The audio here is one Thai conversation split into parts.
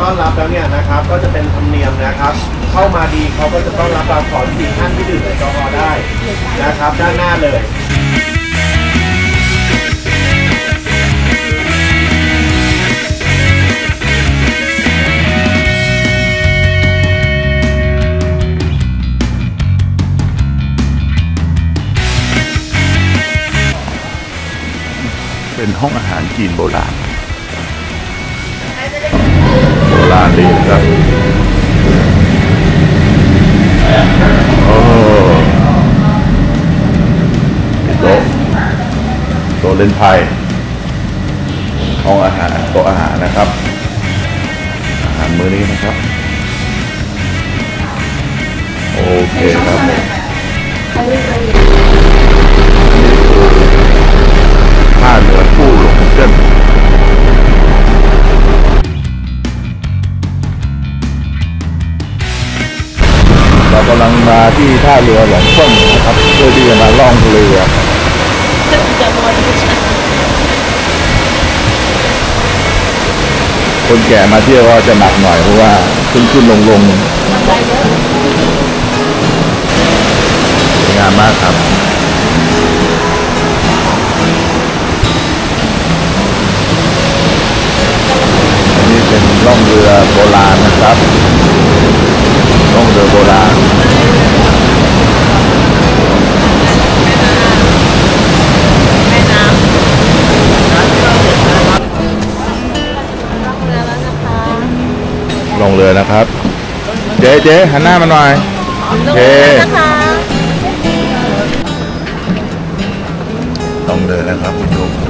ต้อนรับแล้วเนี่ยนะครับ ก็จะเป็นธรรมเนียมนะครับ เข้ามาดีเขาก็จะต้อนรับเราขอสี่ท่านที่ดื่มแอลกอฮอล์ได้นะครับ ด้านหน้าเลยเป็นห้องอาหารจีนโบราณ ราณดีนะครับ โอ้โต๊ะโต๊ะเล่นไพ่ห้องอาหารโต๊ะอาหารนะครับ อาหารมื้อนี้นะครับ โอเคครับท่าเรือผู้หลงเจิ้น กำลังมาที่ท่าเรือหลงเฟิ่งนะครับ เพื่อที่จะมาล่องเรือ คนแก่มาเที่ยวก็จะหนักหน่อยเพราะว่าขึ้นขึ้นลงลงสวยงามมากครับ งเรือนะครับ เจ๊เจ๊หันหน้ามาหน่อยลงเจ๊เรือนะคะลงเรือนะครับคุณผู้ชม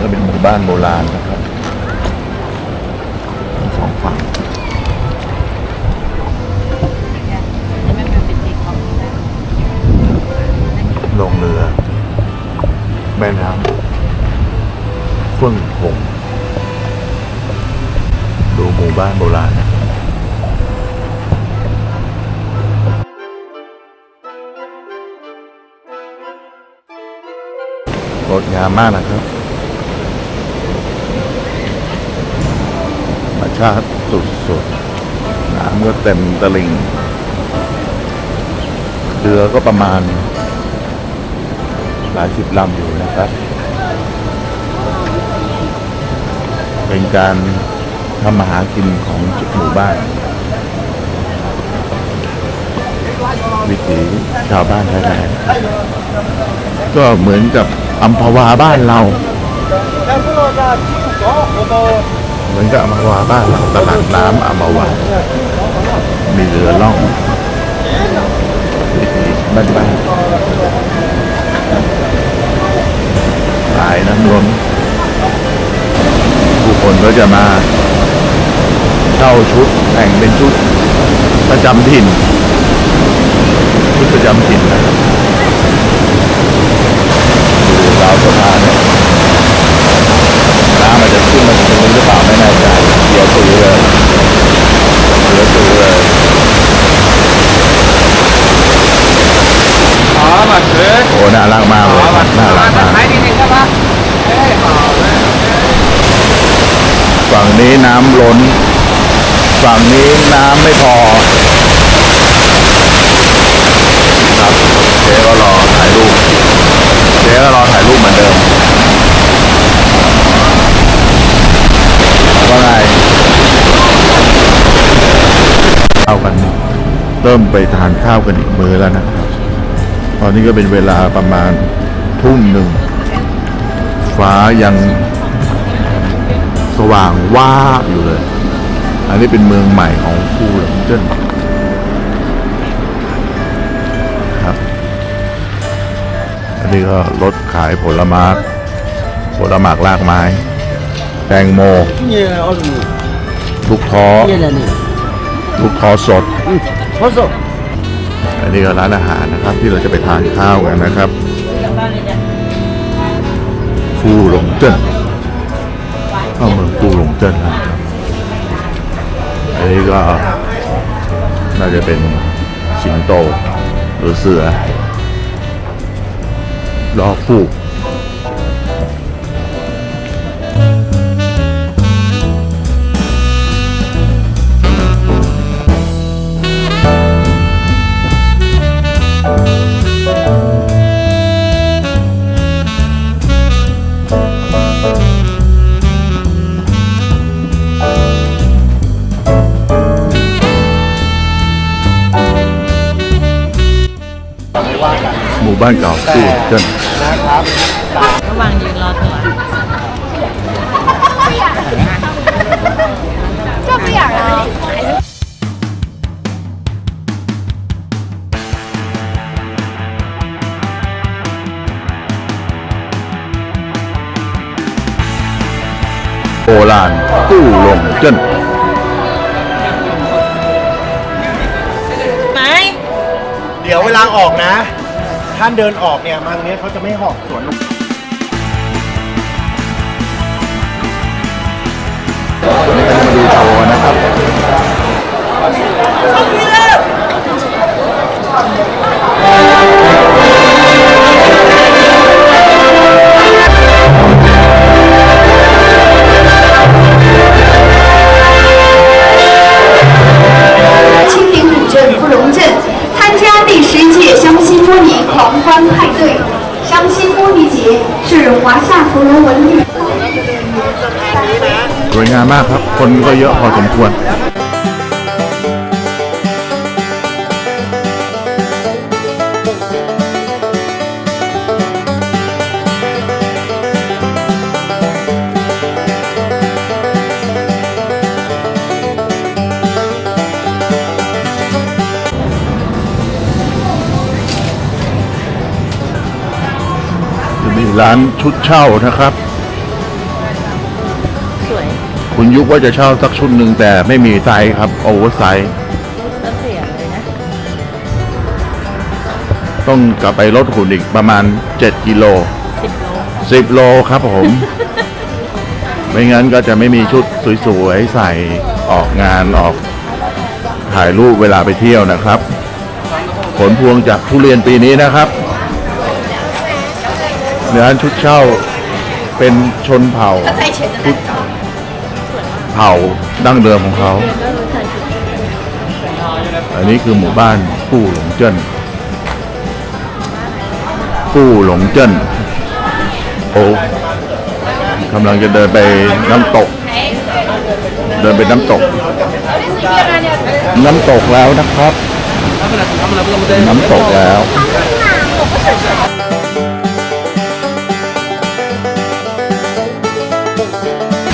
ก็เป็นหมู่บ้านโบราณนะครับสองฝั่งจะไม่มาเป็นตีของนี่ได้ลงเรือ แม่น้ำเฟื่องหงดูหมู่บ้านโบราณนะครับงดงามมากนะครับธรรม ชาติสุดๆ น้ำก็เต็มตลิ่งเรือก็ประมาณ หลายสิบลำอยู่นะครับ เป็นการทำมาหากินของจุกหมู่บ้าน วิถีชาวบ้านแท้ๆก็เหมือนกับอัมพวาบ้านเรา เหมือนกับอัมพวาบ้านเราตลาดน้ำอมพวามีเรือล่องวิถีบ้านๆสายน้ำล้นผู้คนก็จะมาเช่าชุดแต่งเป็นชุดประจำถิ่น ชุดประจำถิ่นนะครับดูราวสะพานเนี่ยน้ำมันจะขึ้นมาถึงตรงนี้หรือเปล่าไม่แน่ใจเดี๋ยวตือเลยเดี๋ยวตือเลย อ๋อมาเถอะ โอ้น่ารักมากเลยครับน่ารักมาก นิดนึงครับ ฝั่ง นี้น้ำล้น ฝั่งนี้น้ำไม่พอ ครับเจ๊ก็รอถ่ายรูปเจ๊ก็รอถ่ายรูปเหมือนเดิมว่าไงข้าวกัน เริ่มไปทานข้าวกันอีกมื้อแล้วนะครับ ตอนนี้ก็เป็นเวลาประมาณทุ่มหนึ่ง ฟ้ายัง สว่างว่าบอยู่เลย อันนี้เป็นเมืองใหม่ของฟูหลงเจิ้นครับ อันนี้ก็รถขายผลไม้ผลไม้รากไม้ แตงโมนี่เอาดูลูกท้อนี่แหละนี่ลูกท้อสดพอสอันนี้ก็ร้านอาหารนะครับ ที่เราจะไปทานข้าวกันนะครับฟูหลงเจิ้น เข้าเมืองกูหลงเจิ้นนะครับอันนี้ก็น่าจะเป็นสิงโตหรือเสือรอฟูก บ้านเก่าฟูหลงเจิ้นนะครับระหว่างยืนรอตัวก็ไม่อยากรอโบราณกู้ลงเจิ้นไหนเดี๋ยวเวลาออกนะ ท่านเดินออกเนี่ยมังเนี้ยเขาจะไม่หอกสวนลงวันนี้ก็จะมาดูโชว์ 参加第十届湘西摸泥狂欢派对。湘西摸泥节是华夏芙蓉文旅。 สวยงามมากครับ คนก็เยอะพอสมควร ร้านชุดเช่านะครับ สวยคุณยุคว่าจะเช่าสักชุดหนึ่งแต่ไม่มีไซส์ครับโอเวอร์ไซส์เสถียรเลยนะต้องกลับไปลดหุ่นอีกประมาณ 7 กิโล สิบโล10 โลครับผม ไม่งั้นก็จะไม่มีชุดสวยๆ ใส่ออกงานออกถ่ายรูปเวลาไปเที่ยวนะครับ ผลพวงจากทุเรียนปีนี้นะครับ ร้านชุดเช่าเป็นชนเผ่าชุดเผ่าดั้งเดิมของเขา อันนี้คือหมู่บ้านฟู่หลงเจิ้นฟู่หลงเจิ้นโอ้กำลังจะเดินไปน้ำตก เดินไปน้ำตก น้ำตกแล้วนะครับ น้ำตกแล้ว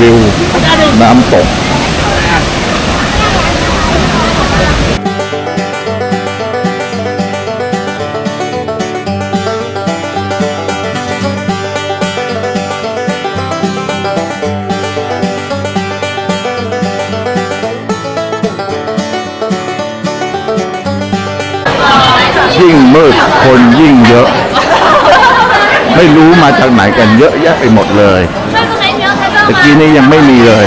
วิวน้ำตกยิ่งมืดคนยิ่งเยอะ ไม่รู้มาจากไหนกันเยอะแยะไปหมดเลย ตะกี้นี้ยังไม่มีเลย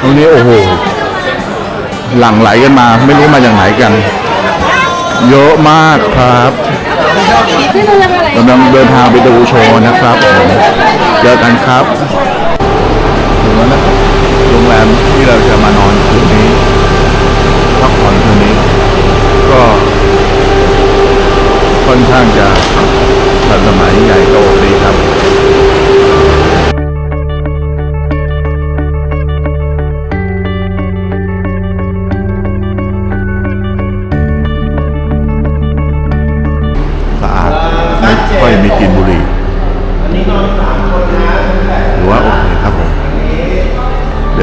ตรงนี้โอ้โห หลั่งไหลกันมา ไม่รู้มาจากไหนกัน เยอะมากครับกำลังเดินทางไปดูโชว์นะครับเจอกันครับถึงแล้วนะโรงแรมที่เราจะมานอนคืนนี้พักผ่อนคืนนี้ ก็ค่อนข้างจะทันสมัยใหญ่โตดีครับ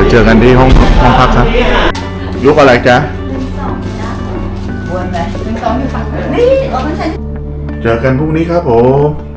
เดี๋ยวเจอกันที่ห้องห้องพักครับยุคอะไรจ๊ะเจอกันพรุ่งนี้ครับผม